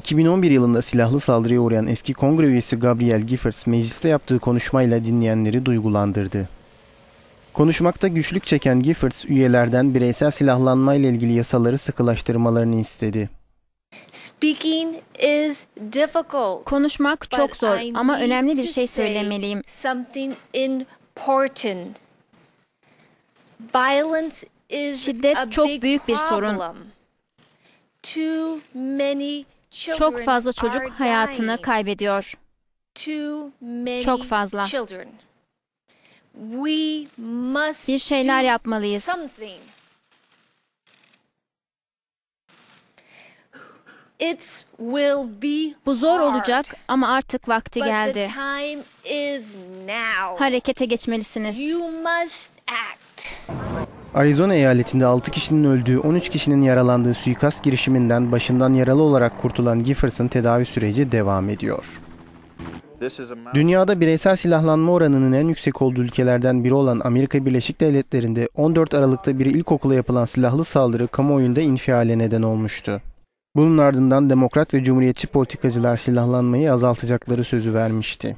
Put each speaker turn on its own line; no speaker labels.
2011 yılında silahlı saldırıya uğrayan eski kongre üyesi Gabriel Giffords mecliste yaptığı konuşmayla dinleyenleri duygulandırdı. Konuşmakta güçlük çeken Giffords üyelerden bireysel silahlanma ile ilgili yasaları sıkılaştırmalarını istedi.
Speaking is difficult.
Konuşmak çok zor ama önemli bir şey söylemeliyim.
Something important. Violence is
Şiddet çok büyük bir sorun.
Too many
Çok fazla çocuk hayatını kaybediyor. Çok fazla. Bir şeyler yapmalıyız. Bu zor olacak ama artık vakti geldi. Harekete geçmelisiniz.
Arizona eyaletinde 6 kişinin öldüğü, 13 kişinin yaralandığı suikast girişiminden başından yaralı olarak kurtulan Giffords'ın tedavi süreci devam ediyor. Dünyada bireysel silahlanma oranının en yüksek olduğu ülkelerden biri olan Amerika Birleşik Devletleri'nde 14 Aralık'ta bir ilkokula yapılan silahlı saldırı kamuoyunda infiale neden olmuştu. Bunun ardından demokrat ve cumhuriyetçi politikacılar silahlanmayı azaltacakları sözü vermişti.